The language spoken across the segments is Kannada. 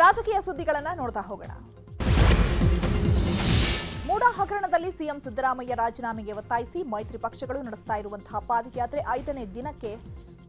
ರಾಜಕೀಯ ಸುದ್ದಿಗಳನ್ನ ನೋಡ್ತಾ ಹೋಗೋಣ. ಮೂಡ ಹಗರಣದಲ್ಲಿ ಸಿಎಂ ಸಿದ್ದರಾಮಯ್ಯ ರಾಜೀನಾಮೆಗೆ ಒತ್ತಾಯಿಸಿ ಮೈತ್ರಿ ಪಕ್ಷಗಳು ನಡೆಸ್ತಾ ಇರುವಂತಹ ಪಾದಯಾತ್ರೆ ಐದನೇ ದಿನಕ್ಕೆ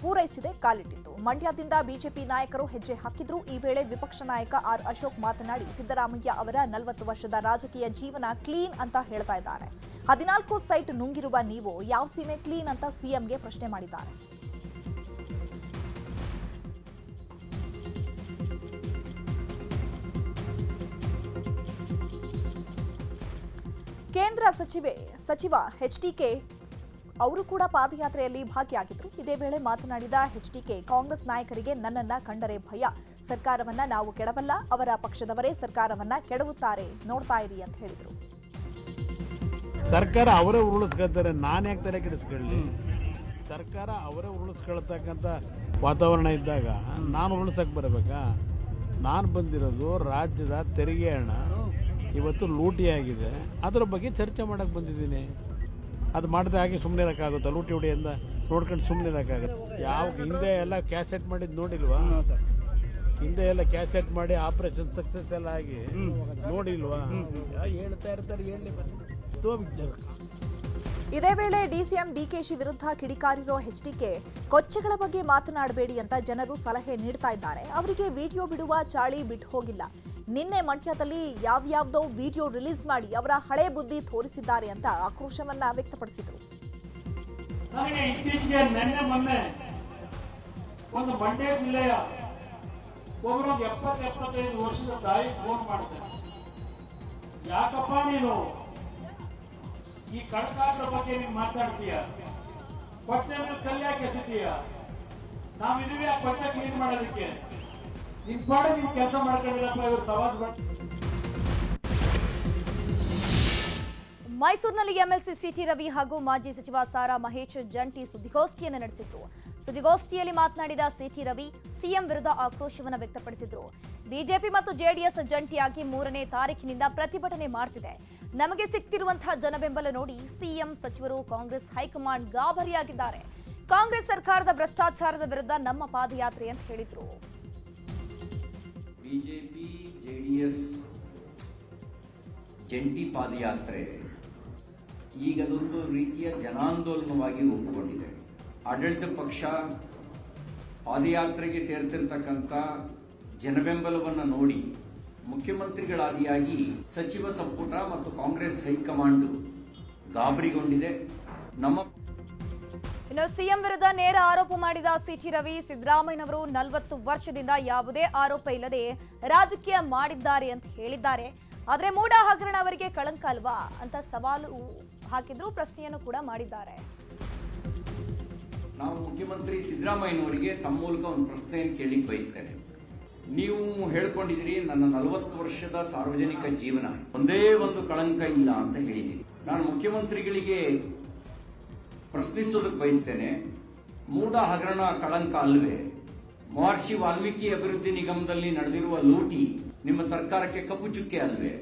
ಪೂರೈಸಿದೆ ಕಾಲಿಟ್ಟಿತ್ತು. ಮಂಡ್ಯದಿಂದ ಬಿಜೆಪಿ ನಾಯಕರು ಹೆಜ್ಜೆ ಹಾಕಿದ್ರು. ಈ ವೇಳೆ ವಿಪಕ್ಷ ನಾಯಕ ಆರ್ ಅಶೋಕ್ ಮಾತನಾಡಿ ಸಿದ್ದರಾಮಯ್ಯ ಅವರ ನಲವತ್ತು ವರ್ಷದ ರಾಜಕೀಯ ಜೀವನ ಕ್ಲೀನ್ ಅಂತ ಹೇಳ್ತಾ ಇದ್ದಾರೆ. ಹದಿನಾಲ್ಕು ಸೈಟ್ ನುಂಗಿರುವ ನೀವು ಯಾವ ಸೀಮೆ ಕ್ಲೀನ್ ಅಂತ ಸಿಎಂಗೆ ಪ್ರಶ್ನೆ ಮಾಡಿದ್ದಾರೆ. ಕೇಂದ್ರ ಸಚಿವೆ, ಸಚಿವ ಎಚ್ಡಿಕೆ ಅವರು ಕೂಡ ಪಾದಯಾತ್ರೆಯಲ್ಲಿ ಭಾಗಿಯಾಗಿದ್ದರು ಇದೇ ವೇಳೆ ಮಾತನಾಡಿದ ಎಚ್ಡಿಕೆ ಕಾಂಗ್ರೆಸ್ ನಾಯಕರಿಗೆ ನನ್ನನ್ನ ಕಂಡರೆ ಭಯ. ಸರ್ಕಾರವನ್ನ ನಾವು ಕೆಡವಲ್ಲ, ಅವರ ಪಕ್ಷದವರೇ ಸರ್ಕಾರವನ್ನ ಕೆಡವುತ್ತಾರೆ, ನೋಡ್ತಾ ಇರಿ ಅಂತ ಹೇಳಿದರು. ಸರ್ಕಾರ ಅವರೇ ಉರುಳಿಸ್ಕೊಳ್ತಾರೆ, ನಾನು ಯಾಕೆ ತಲೆ ಕೆಡಿಸ್ಕೊಳ್ಳಿ? ಸರ್ಕಾರ ಅವರೇ ಉರುಳಿಸ್ಕೊಳ್ತಕ್ಕಂಥ ವಾತಾವರಣ ಇದ್ದಾಗ, ನಾನು ಉರುಳಿಸಕ್ಕೆ ಬರಬೇಕಾ? ನಾನು ಬಂದಿರೋದು ರಾಜ್ಯದ ತೆರಿಗೆ ಹಣ ಇವತ್ತು ಲೂಟಿಯಾಗಿದೆ ಅದರ ಬಗ್ಗೆ ಚರ್ಚೆ ಮಾಡೋಕ್ಕೆ ಬಂದಿದ್ದೀನಿ. ಅದು ಮಾಡಿದ್ರೆ ಹಾಗೆ ಸುಮ್ಮನೆ ಇರೋಕ್ಕಾಗುತ್ತಾ? ಲೂಟಿ ಉಡಿಯಿಂದ ನೋಡ್ಕೊಂಡು ಸುಮ್ಮನೆ ಇರೋಕ್ಕಾಗುತ್ತೆ? ಯಾವ ಹಿಂದೆ ಎಲ್ಲ ಕ್ಯಾಸೆಟ್ ಮಾಡಿದ್ದು ನೋಡಿಲ್ವಾ? ಹಿಂದೆ ಎಲ್ಲ ಕ್ಯಾಸೆಟ್ ಮಾಡಿ ಆಪರೇಷನ್ ಸಕ್ಸಸ್ ಎಲ್ಲ ಆಗಿ ನೋಡಿಲ್ವಾ? ಹೇಳ್ತಾ ಇರ್ತಾರೆ ಹೇಳಿ ಇದೇ ವೇಳೆ ಡಿಸಿಎಂ ಡಿಕೆಶಿ ವಿರುದ್ಧ ಕಿಡಿಕಾರಿರೋ ಎಚ್ಡಿಕೆ ಕೊಚ್ಚೆಗಳ ಬಗ್ಗೆ ಮಾತನಾಡಬೇಡಿ ಅಂತ ಜನರು ಸಲಹೆ ನೀಡ್ತಾ ಇದ್ದಾರೆ. ಅವರಿಗೆ ವಿಡಿಯೋ ಬಿಡುವ ಚಾಳಿ ಬಿಟ್ಟು ಹೋಗಿಲ್ಲ ನಿನ್ನೆ ಮಂಡ್ಯದಲ್ಲಿ ಯಾವ್ಯಾವ್ದೋ ವಿಡಿಯೋ ರಿಲೀಸ್ ಮಾಡಿ ಅವರ ಹಳೆ ಬುದ್ಧಿ ತೋರಿಸಿದ್ದಾರೆ ಅಂತ ಆಕ್ರೋಶವನ್ನ ವ್ಯಕ್ತಪಡಿಸಿದರು. ಇತ್ತೀಚೆಗೆ ನಿನ್ನೆ ಮೊನ್ನೆ ಒಂದು ಮಂಡ್ಯ ಜಿಲ್ಲೆಯ ಒಬ್ಬರು ಎಪ್ಪತ್ತು ಎಪ್ಪತ್ತೈದು ವರ್ಷದ ತಾಯಿ ಫೋನ್ ಮಾಡಿದೆ. ಯಾಕಪ್ಪ ನೀನು ಈ ಕಡಕಾದ್ರ ಬಗ್ಗೆ ನೀನು ಮಾತಾಡ್ತೀಯ? ಕೊಚ್ಚೆ ಮೇಲೆ ಕಲ್ಯಾಕೆ ಎಸಿತೀಯ? ನಾವಿದೀವಿ ಆ ಕೊಚ್ಚೆ ಕ್ಲೀನ್ ಮಾಡೋದಕ್ಕೆ. ಕೆಲಸ ಮಾಡ್ಕೊಂಡಿಲ್ಲಪ್ಪ ಇವ್ರು ಮೈಸೂರಿನಲ್ಲಿ ಎಂಎಲ್ಸಿ ಸಿಟಿ ರವಿ ಹಾಗೂ ಮಾಜಿ ಸಚಿವ ಸಾರಾ ಮಹೇಶ್ ಜಂಟಿ ಸುದ್ದಿಗೋಷ್ಠಿಯನ್ನು ನಡೆಸಿದ್ರು. ಸುದ್ದಿಗೋಷ್ಠಿಯಲ್ಲಿ ಮಾತನಾಡಿದ ಸಿಟಿ ರವಿ, ಸಿಎಂ ವಿರುದ್ಧ ಆಕ್ರೋಶವನ್ನು ವ್ಯಕ್ತಪಡಿಸಿದ್ರು. ಬಿಜೆಪಿ ಮತ್ತು ಜೆಡಿಎಸ್ ಜಂಟಿಯಾಗಿ ಮೂರನೇ ತಾರೀಕಿನಿಂದ ಪ್ರತಿಭಟನೆ ಮಾಡ್ತಿದೆ. ನಮಗೆ ಸಿಕ್ತಿರುವಂತಹ ಜನಬೆಂಬಲ ನೋಡಿ ಸಿಎಂ ಸಚಿವರು ಕಾಂಗ್ರೆಸ್ ಹೈಕಮಾಂಡ್ ಗಾಬರಿಯಾಗಿದ್ದಾರೆ. ಕಾಂಗ್ರೆಸ್ ಸರ್ಕಾರದ ಭ್ರಷ್ಟಾಚಾರದ ವಿರುದ್ಧ ನಮ್ಮ ಪಾದಯಾತ್ರೆ ಅಂತ ಹೇಳಿದ್ರು. ಬಿಜೆಪಿ ಎಸ್ ಜಂಟಿ ಪಾದಯಾತ್ರೆ. ಈಗ ಅದೊಂದು ರೀತಿಯ ಜನಾಂದೋಲನವಾಗಿ ರೂಪುಗೊಂಡಿದೆ. ಆಡಳಿತ ಪಕ್ಷ ಪಾದಯಾತ್ರೆಗೆ ಸೇರ್ತಿರ್ತಕ್ಕಂಥ ಜನಬೆಂಬಲವನ್ನು ನೋಡಿ ಮುಖ್ಯಮಂತ್ರಿಗಳಾದಿಯಾಗಿ ಸಚಿವ ಸಂಪುಟ ಮತ್ತು ಕಾಂಗ್ರೆಸ್ ಹೈಕಮಾಂಡ್ ಗಾಬರಿಗೊಂಡಿದೆ. ನಮ್ಮ ಇನ್ನು ಸಿಎಂ ವಿರುದ್ಧ ನೇರ ಆರೋಪ ಮಾಡಿದ ಸಿಟಿ ರವಿ ಸಿದ್ದರಾಮಯ್ಯನವರು ನಲವತ್ತು ವರ್ಷದಿಂದ ಯಾವುದೇ ಆರೋಪ ಇಲ್ಲದೆ ರಾಜಕೀಯ ಮಾಡಿದ್ದಾರೆ ಅಂತ ಹೇಳಿದ್ದಾರೆ. ಆದರೆ ಮೂಡ ಹಗರಣ ಅವರಿಗೆ ಕಳಂಕ ಅಲ್ವಾ ಅಂತ ಸವಾಲು ಹಾಕಿದ್ರು, ಪ್ರಶ್ನೆಯನ್ನು ಕೂಡ ಮಾಡಿದ್ದಾರೆ. ನಾವು ಮುಖ್ಯಮಂತ್ರಿ ಸಿದ್ದರಾಮಯ್ಯನವರಿಗೆ ತಮ್ಮ ಮೂಲಕ ಒಂದು ಪ್ರಶ್ನೆಯನ್ನು ಕೇಳಿ ಬಯಸ್ತೇನೆ. ನೀವು ಹೇಳ್ಕೊಂಡಿದ್ದೀರಿ, ನನ್ನ ನಲವತ್ತು ವರ್ಷದ ಸಾರ್ವಜನಿಕ ಜೀವನ ಒಂದೇ ಒಂದು ಕಳಂಕ ಇಲ್ಲ ಅಂತ ಹೇಳಿದ್ದೀನಿ. ನಾನು ಮುಖ್ಯಮಂತ್ರಿಗಳಿಗೆ ಪ್ರಶ್ನಿಸೋದಕ್ಕೆ ಬಯಸ್ತೇನೆ. ಮೂಡ ಹಗರಣ ಕಳಂಕ ಅಲ್ವೇ? ಮಹರ್ಷಿ ವಾಲ್ಮೀಕಿ ಅಭಿವೃದ್ಧಿ ನಿಗಮದಲ್ಲಿ ನಡೆದಿರುವ ಲೂಟಿ ನಿಮ್ಮ ಸರ್ಕಾರಕ್ಕೆ ಕಪ್ಪು ಚುಕ್ಕೆ ಅಲ್ವೇ?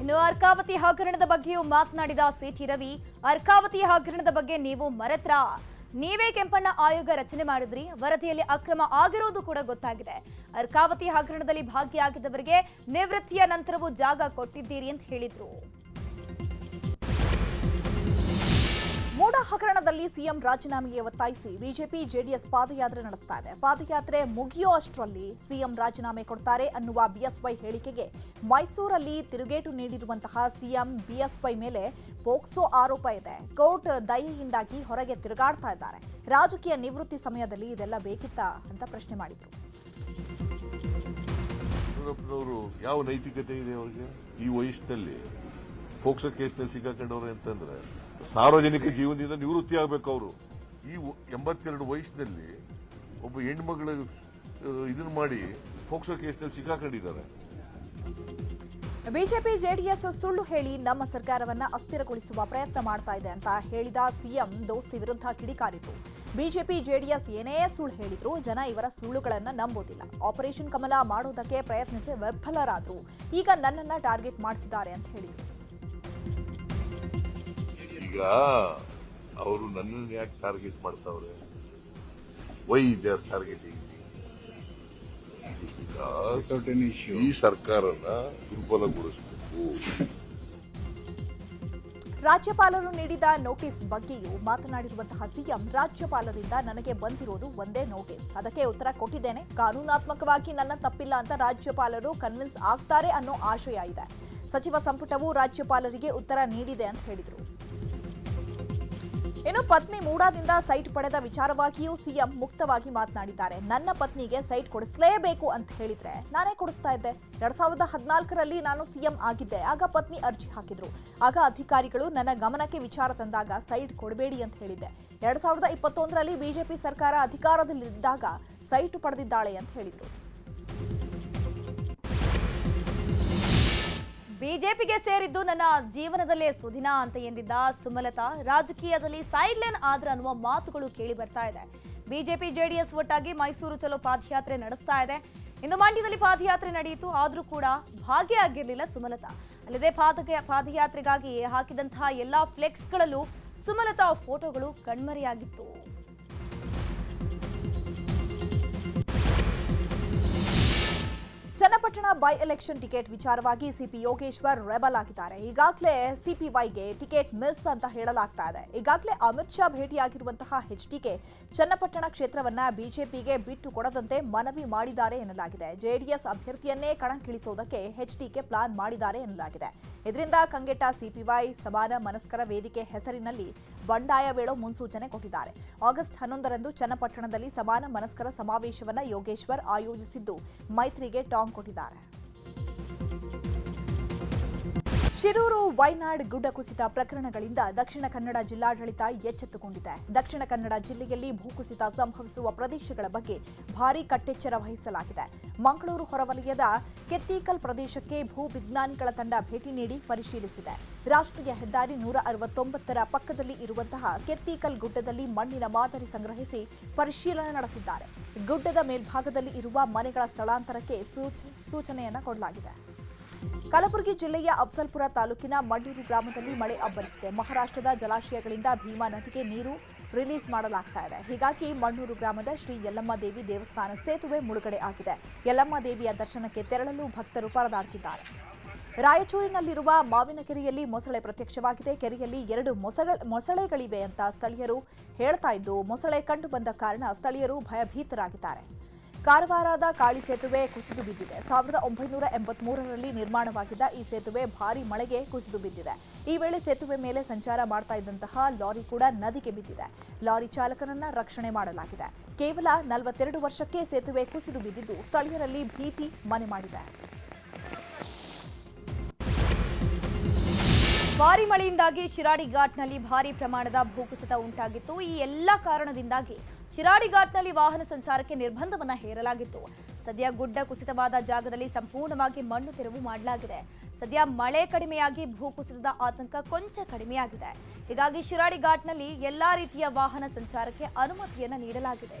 ಇನ್ನು ಅರ್ಕಾವತಿ ಹಗರಣದ ಬಗ್ಗೆಯೂ ಮಾತನಾಡಿದ ಸಿಟಿ ರವಿ, ಅರ್ಕಾವತಿ ಹಗರಣದ ಬಗ್ಗೆ ನೀವು ಮರೆತ್ರ. ನೀವೇ ಕೆಂಪಣ್ಣ ಆಯೋಗ ರಚನೆ ಮಾಡಿದ್ರಿ, ವರದಿಯಲ್ಲಿ ಅಕ್ರಮ ಆಗಿರೋದು ಕೂಡ ಗೊತ್ತಾಗಿದೆ. ಅರ್ಕಾವತಿ ಹಗರಣದಲ್ಲಿ ಭಾಗಿಯಾಗಿದ್ದವರಿಗೆ ನಿವೃತ್ತಿಯ ನಂತರವೂ ಜಾಗ ಕೊಟ್ಟಿದ್ದೀರಿ ಅಂತ ಹೇಳಿದ್ರು. ಮೂಡ ಹಗರಣದಲ್ಲಿ ಸಿಎಂ ರಾಜೀನಾಮೆಗೆ ಒತ್ತಾಯಿಸಿ ಬಿಜೆಪಿ ಜೆಡಿಎಸ್ ಪಾದಯಾತ್ರೆ ನಡೆಸ್ತಾ ಇದೆ. ಪಾದಯಾತ್ರೆ ಮುಗಿಯೋ ಅಷ್ಟರಲ್ಲಿ ಸಿಎಂ ರಾಜೀನಾಮೆ ಕೊಡ್ತಾರೆ ಅನ್ನುವ ಬಿಎಸ್ವೈ ಹೇಳಿಕೆಗೆ ಮೈಸೂರಲ್ಲಿ ತಿರುಗೇಟು ನೀಡಿರುವಂತಹ ಸಿಎಂ ಬಿಎಸ್ವೈ ಮೇಲೆ ಪೋಕ್ಸೋ ಆರೋಪ ಇದೆ. ಕೋರ್ಟ್ ದಯೆಯಿಂದಾಗಿ ಹೊರಗೆ ತಿರುಗಾಡ್ತಾ ಇದ್ದಾರೆ. ರಾಜಕೀಯ ನಿವೃತ್ತಿ ಸಮಯದಲ್ಲಿ ಇದೆಲ್ಲ ಬೇಕಿತ್ತಾ ಅಂತ ಪ್ರಶ್ನೆ ಮಾಡಿದ್ರು. ಯಾವ ನೈತಿಕತೆ ಇದೆ ಅವರಿಗೆ? ಈ ವಯಸ್ಸಿನಲ್ಲಿ ಪೋಕ್ಸೋ ಕೇಸ್ನಲ್ಲಿ ಸಿಕ್ಕಾಕೊಂಡವ್ರೆ ಅಂತಂದ್ರೆ ಸಾರ್ವಜನಿಕ ಜೀವನದಿಂದ ನಿವೃತ್ತಿ ಆಗಬೇಕು ಅವರು. ಈ ಎಂಬತ್ತೆರಡು ವಯಸ್ಸಿನಲ್ಲಿ ಒಬ್ಬ ಹೆಣ್ಮಗಳು ಇದನ್ನು ಮಾಡಿ ಪೋಕ್ಸೋ ಕೇಸ್ನಲ್ಲಿ ಸಿಕ್ಕಾಕೊಂಡಿದ್ದಾರೆ. ಬಿಜೆಪಿ ಜೆಡಿಎಸ್ ಸುಳ್ಳು ಹೇಳಿ ನಮ್ಮ ಸರ್ಕಾರವನ್ನ ಅಸ್ಥಿರಗೊಳಿಸುವ ಪ್ರಯತ್ನ ಮಾಡ್ತಾ ಇದೆ ಅಂತ ಹೇಳಿದ ಸಿಎಂ ದೋಸ್ತಿ ವಿರುದ್ಧ ಕಿಡಿಕಾರಿತು. ಬಿಜೆಪಿ ಜೆಡಿಎಸ್ ಏನೇ ಸುಳ್ಳು ಹೇಳಿದ್ರು ಜನ ಇವರ ಸುಳ್ಳುಗಳನ್ನ ನಂಬೋದಿಲ್ಲ. ಆಪರೇಷನ್ ಕಮಲ ಮಾಡೋದಕ್ಕೆ ಪ್ರಯತ್ನಿಸಿ ವಿಫಲರಾದ್ರು. ಈಗ ನನ್ನನ್ನ ಟಾರ್ಗೆಟ್ ಮಾಡ್ತಿದ್ದಾರೆ ಅಂತ ಹೇಳಿದ್ರು. ಈಗ ಅವರು ನನ್ನನ್ನು ಯಾಕೆ ಟಾರ್ಗೆಟ್ ಮಾಡ್ತಾವ್ರೆ? ವೈ ದೇ ಆರ್ ಟಾರ್ಗೆಟಿಂಗ್ ಈ ಸರ್ಕಾರನ ದುರ್ಬಲಗೊಳಿಸಬೇಕು. ರಾಜ್ಯಪಾಲರು ನೀಡಿದ ನೋಟಿಸ್ ಬಗ್ಗೆಯೂ ಮಾತನಾಡಿರುವಂತಹ ಸಿಎಂ ರಾಜ್ಯಪಾಲರಿಂದ ನನಗೆ ಬಂದಿರೋದು ಒಂದೇ ನೋಟಿಸ್ ಅದಕ್ಕೆ ಉತ್ತರ ಕೊಟ್ಟಿದ್ದೇನೆ. ಕಾನೂನಾತ್ಮಕವಾಗಿ ನನ್ನ ತಪ್ಪಿಲ್ಲ ಅಂತ ರಾಜ್ಯಪಾಲರು ಕನ್ವಿನ್ಸ್ ಆಗ್ತಾರೆ ಅನ್ನೋ ಆಶಯ ಇದೆ. ಸಚಿವ ಸಂಪುಟವು ರಾಜ್ಯಪಾಲರಿಗೆ ಉತ್ತರ ನೀಡಿದೆ ಅಂತ ಹೇಳಿದರು. ಇನ್ನು ಪತ್ನಿ ಮೂಡಾದಿಂದ ಸೈಟ್ ಪಡೆದ ವಿಚಾರವಾಗಿಯೂ ಸಿಎಂ ಮುಕ್ತವಾಗಿ ಮಾತನಾಡಿದ್ದಾರೆ. ನನ್ನ ಪತ್ನಿಗೆ ಸೈಟ್ ಕೊಡಿಸಲೇಬೇಕು ಅಂತ ಹೇಳಿದ್ರೆ ನಾನೇ ಕೊಡಿಸ್ತಾ ಇದ್ದೆ. ಎರಡ್ ಸಾವಿರದ ಹದಿನಾಲ್ಕರಲ್ಲಿ ನಾನು ಸಿಎಂ ಆಗಿದ್ದೆ. ಆಗ ಪತ್ನಿ ಅರ್ಜಿ ಹಾಕಿದ್ರು. ಆಗ ಅಧಿಕಾರಿಗಳು ನನ್ನ ಗಮನಕ್ಕೆ ವಿಚಾರ ತಂದಾಗ ಸೈಟ್ ಕೊಡಬೇಡಿ ಅಂತ ಹೇಳಿದ್ದೆ. ಎರಡ್ ಸಾವಿರದ ಇಪ್ಪತ್ತೊಂದರಲ್ಲಿ ಬಿಜೆಪಿ ಸರ್ಕಾರ ಅಧಿಕಾರದಲ್ಲಿದ್ದಾಗ ಸೈಟ್ ಪಡೆದಿದ್ದಾಳೆ ಅಂತ ಹೇಳಿದ್ರು. ಬಿಜೆಪಿಗೆ ಸೇರಿದ್ದು ನನ್ನ ಜೀವನದಲ್ಲೇ ಸುದಿನ ಅಂತ ಎಂದಿದ್ದ ಸುಮಲತಾ, ರಾಜಕೀಯದಲ್ಲಿ ಸೈಡ್ ಲೈನ್ ಆದ್ರ ಅನ್ನುವ ಮಾತುಗಳು ಕೇಳಿ ಬರ್ತಾ ಇದೆ. ಬಿಜೆಪಿ, ಜೆಡಿಎಸ್ ಒಟ್ಟಾಗಿ ಮೈಸೂರು ಚಲೋ ಪಾದಯಾತ್ರೆ ನಡೆಸ್ತಾ ಇದೆ. ಇಂದು ಮಂಡ್ಯದಲ್ಲಿ ಪಾದಯಾತ್ರೆ ನಡೆಯಿತು, ಆದರೂ ಕೂಡ ಭಾಗಿಯಾಗಿರಲಿಲ್ಲ ಸುಮಲತಾ. ಅಲ್ಲದೆ ಪಾದ ಪಾದಯಾತ್ರೆಗಾಗಿ ಹಾಕಿದಂತಹ ಎಲ್ಲಾ ಫ್ಲೆಕ್ಸ್ಗಳಲ್ಲೂ ಸುಮಲತಾ ಫೋಟೋಗಳು ಕಣ್ಮರೆಯಾಗಿತ್ತು. ಚನ್ನಪಟ್ಟಣ ಬೈ ಎಲೆಕ್ಷನ್ ಟಿಕೆಟ್ ವಿಚಾರವಾಗಿ ಸಿಪಿ ಯೋಗೇಶ್ವರ್ ರೆಬಲ್ ಆಗಿದ್ದಾರೆ ಈಗಾಗಲೇ ಸಿಪಿವೈಗೆ ಟಿಕೆಟ್ ಮಿಸ್ ಅಂತ ಹೇಳಲಾಗ್ತಾ ಇದೆ. ಈಗಾಗಲೇ ಅಮಿತ್ ಶಾ ಭೇಟಿಯಾಗಿರುವಂತಹ ಎಚ್ಡಿಕೆ ಚನ್ನಪಟ್ಟಣ ಕ್ಷೇತ್ರವನ್ನ ಬಿಜೆಪಿಗೆ ಬಿಟ್ಟು ಕೊಡದಂತೆ ಮನವಿ ಮಾಡಿದ್ದಾರೆ ಎನ್ನಲಾಗಿದೆ. ಜೆಡಿಎಸ್ ಅಭ್ಯರ್ಥಿಯನ್ನೇ ಕಣಕ್ಕಿಳಿಸುವುದಕ್ಕೆ ಎಚ್ಡಿಕೆ ಪ್ಲಾನ್ ಮಾಡಿದ್ದಾರೆ ಎನ್ನಲಾಗಿದೆ. ಇದರಿಂದ ಕಂಗೆಟ್ಟ ಸಿಪಿವೈ ಸಮಾನ ಮನಸ್ಕರ ವೇದಿಕೆ ಹೆಸರಿನಲ್ಲಿ ಬಂಡಾಯ ವೇಳೋ ಮುನ್ಸೂಚನೆ ಕೊಟ್ಟಿದ್ದಾರೆ. ಆಗಸ್ಟ್ ಹನ್ನೊಂದರಂದು ಚನ್ನಪಟ್ಟಣದಲ್ಲಿ ಸಮಾನ ಮನಸ್ಕರ ಸಮಾವೇಶವನ್ನ ಯೋಗೇಶ್ವರ್ ಆಯೋಜಿಸಿದ್ದು ಮೈತ್ರಿಗೆ ಟಾಂಗ್ ಕೊಟ್ಟಿದ್ದಾರೆ ಶಿರೂರು, ವೈನಾಡ್ ಗುಡ್ಡ ಕುಸಿತ ಪ್ರಕರಣಗಳಿಂದ ದಕ್ಷಿಣ ಕನ್ನಡ ಜಿಲ್ಲಾಡಳಿತ ಎಚ್ಚೆತ್ತುಕೊಂಡಿದೆ. ದಕ್ಷಿಣ ಕನ್ನಡ ಜಿಲ್ಲೆಯಲ್ಲಿ ಭೂಕುಸಿತ ಸಂಭವಿಸುವ ಪ್ರದೇಶಗಳ ಬಗ್ಗೆ ಭಾರೀ ಕಟ್ಟೆಚ್ಚರ ವಹಿಸಲಾಗಿದೆ. ಮಂಗಳೂರು ಹೊರವಲಯದ ಕೆತ್ತೀಕಲ್ ಪ್ರದೇಶಕ್ಕೆ ಭೂ ವಿಜ್ಞಾನಿಗಳ ತಂಡ ಭೇಟಿ ನೀಡಿ ಪರಿಶೀಲಿಸಿದೆ. ರಾಷ್ಟ್ರೀಯ ಹೆದ್ದಾರಿ ನೂರ ಅರವತ್ತೊಂಬತ್ತರ ಪಕ್ಕದಲ್ಲಿ ಇರುವಂತಹ ಕೆತ್ತೀಕಲ್ ಗುಡ್ಡದಲ್ಲಿ ಮಣ್ಣಿನ ಮಾದರಿ ಸಂಗ್ರಹಿಸಿ ಪರಿಶೀಲನೆ ನಡೆಸಿದ್ದಾರೆ. ಗುಡ್ಡದ ಮೇಲ್ಭಾಗದಲ್ಲಿ ಇರುವ ಮನೆಗಳ ಸ್ಥಳಾಂತರಕ್ಕೆ ಸೂಚನೆಯನ್ನು ಸೂಚನೆಯನ್ನ ಕೊಡಲಾಗಿದೆ. ಕಲಬುರಗಿ ಜಿಲ್ಲೆಯ ಅಫ್ಸಲ್ಪುರ ತಾಲೂಕಿನ ಮಣ್ಣೂರು ಗ್ರಾಮದಲ್ಲಿ ಮಳೆ ಅಬ್ಬರಿಸಿದೆ. ಮಹಾರಾಷ್ಟ್ರದ ಜಲಾಶಯಗಳಿಂದ ಭೀಮಾ ನದಿಗೆ ನೀರು ರಿಲೀಸ್ ಮಾಡಲಾಗ್ತಾ ಇದೆ. ಹೀಗಾಗಿ ಮಣ್ಣೂರು ಗ್ರಾಮದ ಶ್ರೀ ಯಲ್ಲಮ್ಮ ದೇವಿ ದೇವಸ್ಥಾನ ಸೇತುವೆ ಮುಳುಗಡೆ ಆಗಿದೆ. ಯಲ್ಲಮ್ಮ ದೇವಿಯ ದರ್ಶನಕ್ಕೆ ತೆರಳಲು ಭಕ್ತರು ಪರದಾಡ್ತಿದ್ದಾರೆ ರಾಯಚೂರಿನಲ್ಲಿರುವ ಮಾವಿನ ಕೆರೆಯಲ್ಲಿ ಮೊಸಳೆ ಪ್ರತ್ಯಕ್ಷವಾಗಿದೆ. ಕೆರೆಯಲ್ಲಿ ಎರಡು ಮೊಸಳೆ ಮೊಸಳೆಗಳಿವೆ ಅಂತ ಸ್ಥಳೀಯರು ಹೇಳ್ತಾ ಇದ್ದು, ಮೊಸಳೆ ಕಂಡು ಬಂದ ಕಾರಣ ಸ್ಥಳೀಯರು ಭಯಭೀತರಾಗಿದ್ದಾರೆ. ಕಾರವಾರದ ಕಾಳಿ ಸೇತುವೆ ಕುಸಿದು ಬಿದ್ದಿದೆ. ಸಾವಿರದ ಒಂಬೈನೂರ ಎಂಬತ್ಮೂರರಲ್ಲಿ ನಿರ್ಮಾಣವಾಗಿದ್ದ ಈ ಸೇತುವೆ ಭಾರಿ ಮಳೆಗೆ ಕುಸಿದು ಬಿದ್ದಿದೆ. ಈ ವೇಳೆ ಸೇತುವೆ ಮೇಲೆ ಸಂಚಾರ ಮಾಡ್ತಾ ಇದ್ದಂತಹ ಲಾರಿ ಕೂಡ ನದಿಗೆ ಬಿದ್ದಿದೆ. ಲಾರಿ ಚಾಲಕನನ್ನ ರಕ್ಷಣೆ ಮಾಡಲಾಗಿದೆ. ಕೇವಲ ನಲವತ್ತೆರಡು ವರ್ಷಕ್ಕೆ ಸೇತುವೆ ಕುಸಿದು ಬಿದ್ದಿದ್ದು ಸ್ಥಳೀಯರಲ್ಲಿ ಭೀತಿ ಮನೆ ಮಾಡಿದೆ. ಭಾರಿ ಮಳೆಯಿಂದಾಗಿ ಶಿರಾಡಿ ಘಾಟ್ನಲ್ಲಿ ಭಾರಿ ಪ್ರಮಾಣದ ಭೂಕುಸಿತ ಉಂಟಾಗಿತ್ತು. ಈ ಎಲ್ಲ ಕಾರಣದಿಂದಾಗಿ ಶಿರಾಡಿ ಘಾಟ್ನಲ್ಲಿ ವಾಹನ ಸಂಚಾರಕ್ಕೆ ನಿರ್ಬಂಧವನ್ನು ಹೇರಲಾಗಿತ್ತು. ಸದ್ಯ ಗುಡ್ಡ ಕುಸಿತವಾದ ಜಾಗದಲ್ಲಿ ಸಂಪೂರ್ಣವಾಗಿ ಮಣ್ಣು ತೆರವು ಮಾಡಲಾಗಿದೆ. ಸದ್ಯ ಮಳೆ ಕಡಿಮೆಯಾಗಿ ಭೂಕುಸಿತದ ಆತಂಕ ಕೊಂಚ ಕಡಿಮೆಯಾಗಿದೆ. ಹೀಗಾಗಿ ಶಿರಾಡಿ ಘಾಟ್ನಲ್ಲಿ ಎಲ್ಲಾ ರೀತಿಯ ವಾಹನ ಸಂಚಾರಕ್ಕೆ ಅನುಮತಿಯನ್ನು ನೀಡಲಾಗಿದೆ.